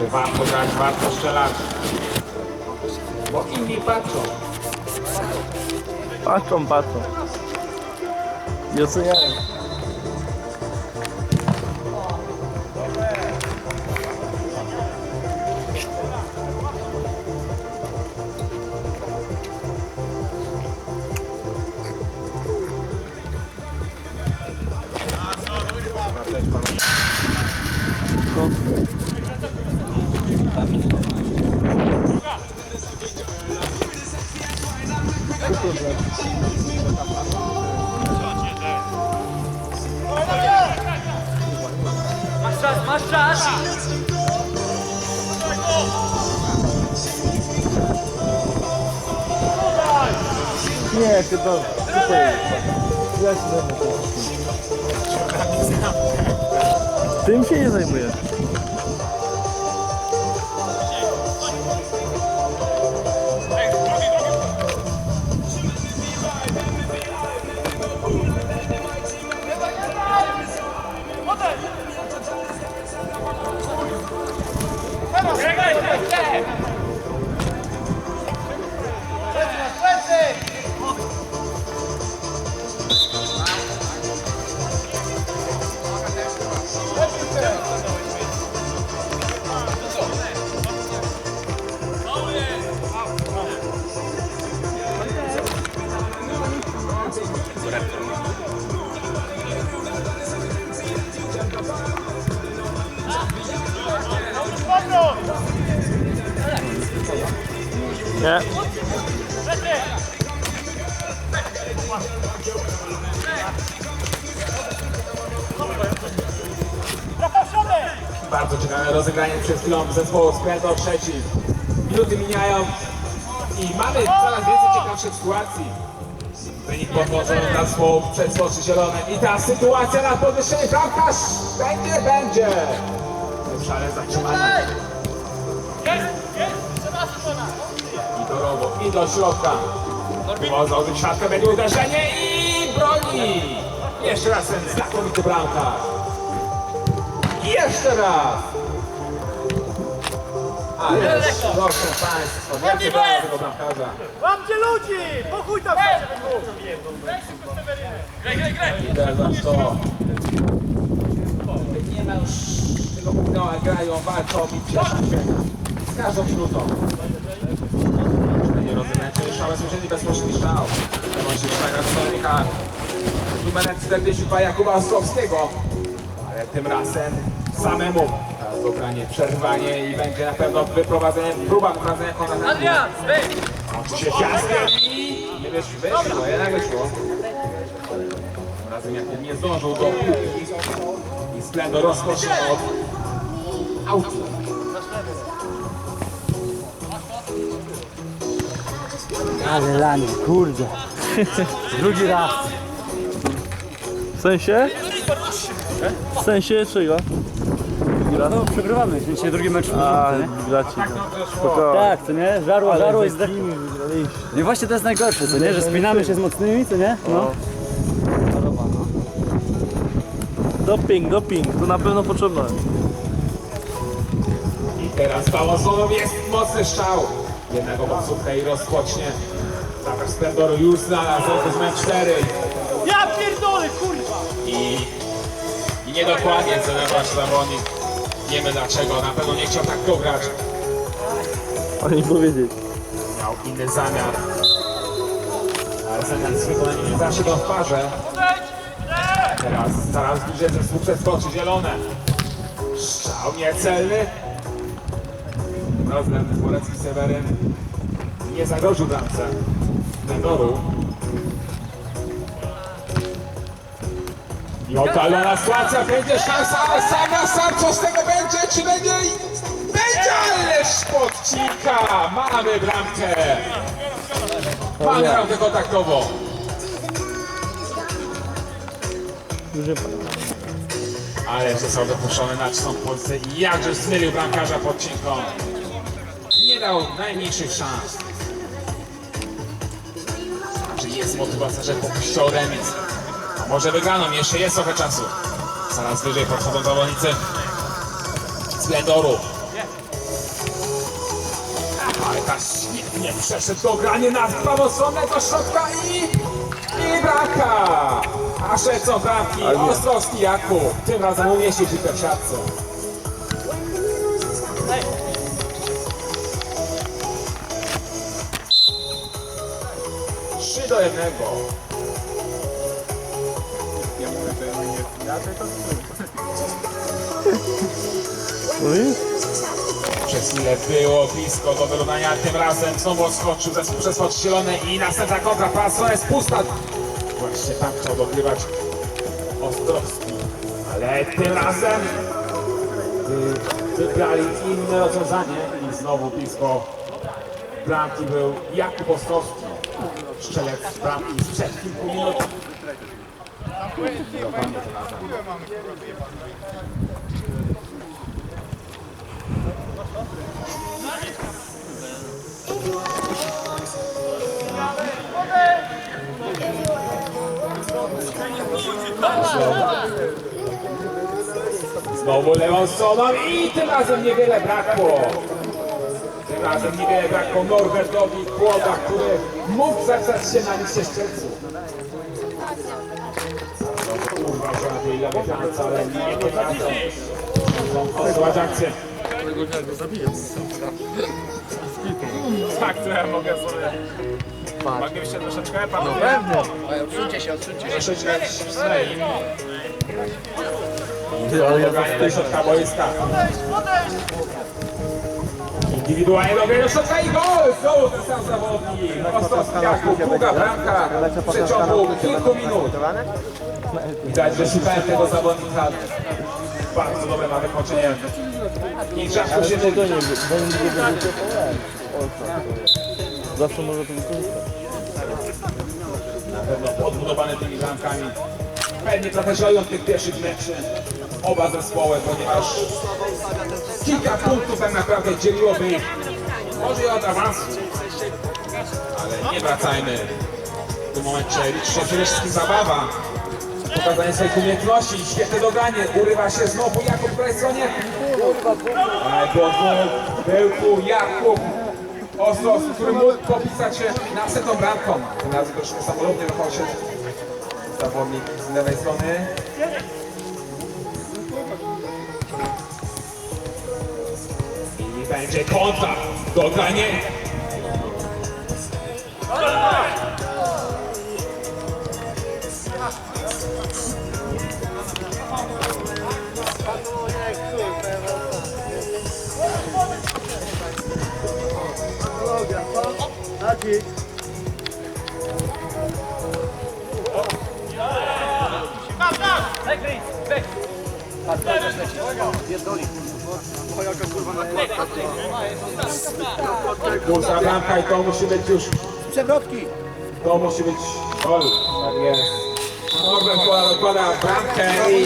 Warto grać, warto strzelać. Bo inni patrzą. Patrzą, patrzą. I oceniają. Masz czas, masz czas! Nie, chyba. Ja się zajmę tym. Tym się nie zajmuję. Nie. Bardzo ciekawe rozegranie przed chwilą zespołu Spendo trzeci. Minuty mijają i mamy coraz więcej ciekawszych sytuacji. Wynik podłożony dla zespołu przed Złoczy Zielonym. I ta sytuacja na podwyższenie bramkarz będzie, będzie. Szale zatrzymania. Do rogu, i do środka. Można odbyć siatkę, będzie uderzenie i broni. Jeszcze raz ten znakomity bramkarz. I jeszcze raz! Ale proszę Państwa, wielkie brawa tego bramkarza. Łapcie ludzi! Pokój tam I teraz to. Nie ma już tego punktu, ale grają, walczą i cieszą się. Z każdą minutą. Szałę słyszeli bezpośredni szał. Temat się szlaga stolnika. Numerem 42 Jakuba Ostrowskiego. Ale tym razem samemu. Teraz dobranie, przerwanie i będzie na pewno wyprowadzenie, próba wyprowadzenia Konrada. Adrian, wyjdź! Się fiaskiem i nie wyszło, wyszło, jednak wyszło. Tym razem jak nie zdążył do piłki i Splendor rozpoczął od autu. Ale lanie, kurde. Drugi raz. W sensie? W sensie czego? No przegrywamy, dzisiaj drugi mecz. A, nie? graci. Spokojnie. Tak, co nie? Żarło, żarło i zdech. No i właśnie to jest najgorsze, co nie? Że spinamy się z mocnymi, co nie? No. Doping, doping, to na pewno potrzebne. I teraz Bałazonow jest mocny strzał. Jednego mocówkę i rozpocznie. Zakaz Splendoru już znalazł, to jest mecz 4. Ja pierdolę, kurwa! I, i niedokładnie celował się zawodnik. Nie wiemy dlaczego, na pewno nie chciał tak dograć. Oni powiedzieć. Miał inny zamiar. Ale zamiar z wykonaniem nie zawsze go w parze. Teraz coraz bliżej zespół przeskoczy zielone. Strzał niecelny. Rozlem Borecki Seweryn nie zagroził bramce. Mendoru. I oddalona sytuacja, będzie szansa, ale sam na sam, co z tego będzie, czy będzie? Będzie, ależ podcinka! Mamy bramkę! Mamy bramkę kontaktową. Ale został dopuszczony na czystą Polsce i jakże zmylił bramkarza podcinką. Nie dał najmniejszych szans jest motywacja, że poprzą remis. A może wygraną, jeszcze jest trochę czasu. Coraz wyżej podchodzą zawodnicy z Glendoru. Ale ta świetnie przeszedł to granie na prawostronnego środka i... i braka! A szedł co bramki, Ostrowski Jakub. Tym razem umieścił piłkę w siatce. Trzy do jednego. No i? Przez chwilę było blisko do wyrównania, tym razem znowu odskoczył, przeskoczył zielony i następna kontra, pasa jest pusta. Właśnie tam chciał dogrywać Ostrowski, ale tym razem wy- wybrali inne rozwiązanie i znowu blisko bramki był Jakub Ostrowski, strzelec bramki sprzed kilku minut. Znowu lewą stroną i tym razem niewiele brakło. Tym razem niewiele brakło Norbertowi Kłoda, który mógł zapisać się na liście strzelców. No, Uważa tej lewej flance, ale nie razem. Zobacz akcję. Tak, to ja mogę sobie... Mogę jeszcze troszeczkę, pan? No pewnie. Odsuńcie się, odsuńcie się. Ty, ale ja Doganie do środka do środka i gol! Znowu ten sam zawodnik. Ostrowski Jakub, długa bramka w przeciągu kilku minut. Widać, że szukałem tego zawodnika. Bardzo dobre ma wykończenie. I rzadko się będzie Zawsze może to wykorzystać. Na pewno podbudowany tymi bramkami. Pewnie trochę żałują tych pierwszych meczy oba zespoły, ponieważ kilka punktów tak naprawdę dzieliłoby ich może i od awansu. Ale nie wracajmy. W tym momencie liczy się przede wszystkim zabawa. Pokazanie swoich umiejętności, świetne dogranie, urywa się znowu Jakub po prawej stronie. Było dwóch, był Jakub Ostrowski, który mógł popisać się następną bramką. Tym razem troszkę samolotnie się zawodnik z lewej strony. Będzie kontra, dogranie. Kursa bramka i to musi być już Przewrotki. To musi być gol. Tak jest. Norbert dokłada bramkę i